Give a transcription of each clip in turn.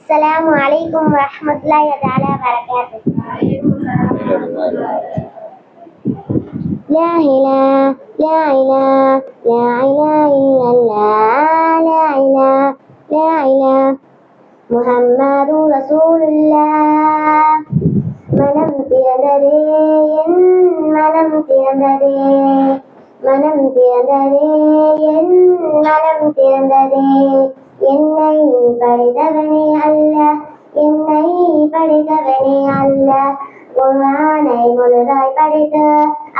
السلام عليكم ورحمة الله تعالى وبركاته لا إله لا إله لا إله إلا الله لا إله لا إله محمد رسول الله மனம் திறந்ததே என் மனம் திறந்ததே மனம் திறந்ததே என் மனம் திறந்ததே என்னை படைத்தவனே அல்ல என்னை படைத்தவனே அல்ல. குரானை முழுதாய் படைத்து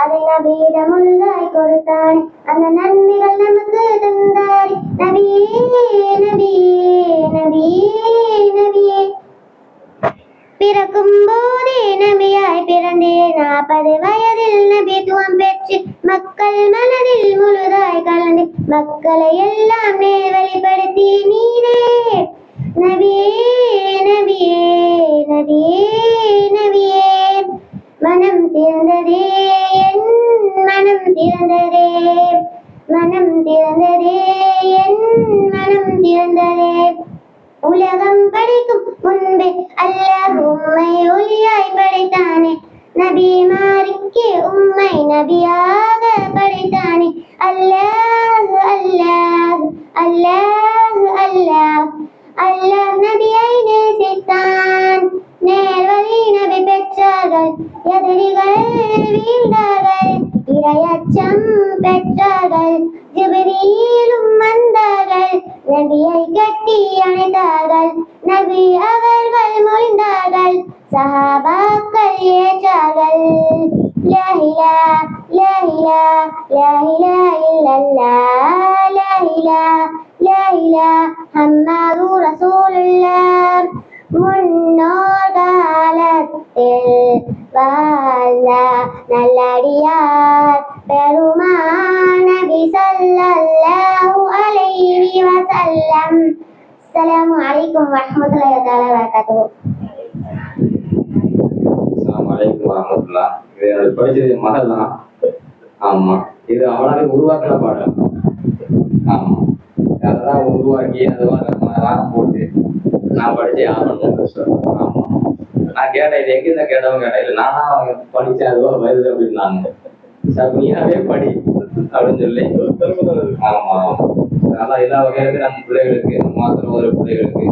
அதை நபியிடம் முழுதாய் கொடுத்தான். அந்த நன்மைகள் நமக்கு தந்தார் நபியே நபியே நபியே நபியே பிறக்கும் போதே நபியாய் பிறந்தே நாற்பது வயதில் நபித்துவம் பெற்று மக்களை எல்லாம் நேர் வழிபடுத்தி நீரே நபியே நபியே நபியே நபியே. மனம் திறந்ததே என் மனம் திறந்ததே. மனம் திறந்ததே என் மனம் திறந்ததே. உலகம் படைக்கும் முன்பே அல்லாஹ் உம்மை ஒளியாய் படைத்தானே. நபி மாறிக்கே உம்மை நபியாக படைத்தானே. அல்லாஹ் எதிரிகள் வீழ்ந்தார்கள் இரையச்சம் பெற்றார்கள் ஜிபிரியிலும் வந்தார்கள் நபியை கட்டி அணைத்தார்கள் நபி அவர்கள் மொழிந்தார்கள் சஹாபாக்கள் ஏற்றார்கள். லஹிலா லஹிலா லஹிலா இல்லல்லா லஹிலா அல்லா நல்லடியார் பெருமானபி நபி அலைஹி வஸல்லம். அஸ்ஸலாமு அலைக்கும் வரஹ்மத்துல்லாஹி தஆலா வரகாத்துஹு அஸ்ஸலாமு அலைக்கும் வரஹ்மத்துல்லாஹ். இது என்னோட படிச்சது மகள் தான். ஆமா. இது அவளாவே உருவாக்கின பாடம் ஆமா. அதெல்லாம் உருவாக்கி அதெல்லாம் போட்டு நான் படிச்சே ஆகணும் ஆமா. நான் கேட்டேன் இது எங்க இருந்தா கேட்டவங்க கேட்டேன். இல்ல நானா படிச்சேன் அதுவா வருது அப்படின்னாங்க. சார் நீயாவே படி அப்படின்னு சொல்லி. ஆமா அதான் எல்லா வகையிலுமே நம்ம பிள்ளைகளுக்கு நம்ம மாத்திரம் ஒரு பிள்ளைகளுக்கு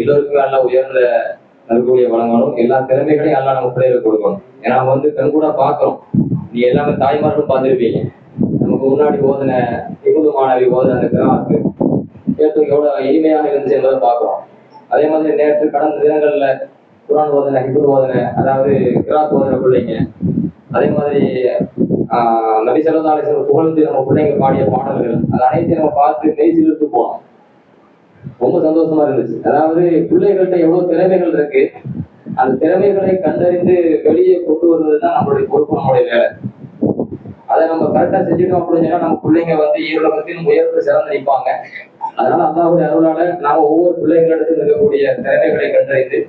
எல்லோருக்குமே நல்லா உயர்ந்த நல்கூடிய வளங்களும் எல்லா திறமைகளையும் எல்லாம் நம்ம பிள்ளைகளுக்கு கொடுக்கணும். ஏன்னா நம்ம வந்து கண்கூட பாக்குறோம் நீ எல்லாமே தாய்மார்களும் பார்த்துருப்பீங்க. நமக்கு முன்னாடி ஓதுன இகுது மாணவி ஓதுன அந்த கிராமத்து கேட்டு எவ்வளவு இனிமையாக இருந்துச்சு என்பதை பார்க்குறோம். அதே மாதிரி நேற்று கடந்த தினங்கள்ல குரான் ஓதனை ஹிந்து ஓதனை அதாவது கிராத் ஓதனை பிள்ளைங்க. அதே மாதிரி ஆஹ் நபி சல்லா அலிஸ்வரம் புகழ்ந்து நம்ம பிள்ளைங்க பாடிய பாடல்கள் அது அனைத்தையும் நம்ம பார்த்து மெய்சிலிருந்து போனோம். ரொம்ப சந்தோஷமா இருந்துச்சு. அதாவது பிள்ளைகள்கிட்ட எவ்வளவு திறமைகள் இருக்கு அந்த திறமைகளை கண்டறிந்து வெளியே கொண்டு வருவதுதான் நம்மளுடைய பொறுப்பு நம்மளுடைய வேலை. அதை நம்ம கரெக்டா செஞ்சுட்டோம் அப்படின்னு சொன்னா நம்ம பிள்ளைங்க வந்து ஈரோலகத்தின் உயர்ந்து சிறந்து நிற்பாங்க அதனால அல்லாவுடைய அருளால நாம ஒவ்வொரு பிள்ளைகளிடத்தில் இருக்கக்கூடிய திறமைகளை கண்டறிந்து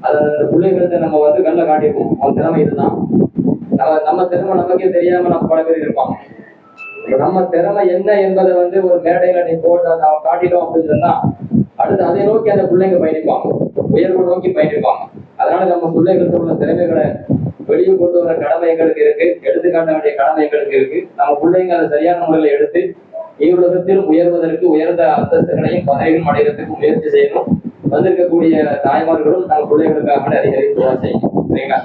அதை அந்த பிள்ளைகள்கிட்ட நம்ம வந்து கண்ணில் காட்டிப்போம் அவன் திறமை இதுதான். நம்ம திறமை நமக்கே தெரியாம நம்ம பல பேர் இருப்பாங்க. நம்ம திறமை என்ன என்பதை வந்து ஒரு மேடையில நீ போட்டு அதை அவன் காட்டிட்டோம் அப்படின்னு சொன்னா அடுத்து அதை நோக்கி அந்த பிள்ளைங்க பயணிப்பாங்க. உயர்வு நோக்கி பயணிப்பாங்க. அதனால நம்ம பிள்ளைகளுக்கு உள்ள திறமைகளை வெளியே கொண்டு வர கடமை எங்களுக்கு இருக்கு. எடுத்து காட்ட வேண்டிய கடமை எங்களுக்கு இருக்கு. நம்ம பிள்ளைங்க அதை சரியான முறையில எடுத்து ஈருலகத்தில் உயர்வதற்கு உயர்ந்த அந்தஸ்துகளையும் பதவியும் அடைகிறதுக்கு முயற்சி செய்யணும். வந்திருக்கக்கூடிய தாய்மார்களும் தங்கள் பிள்ளைகளுக்காக நிறைய செய்யும். சரிங்களா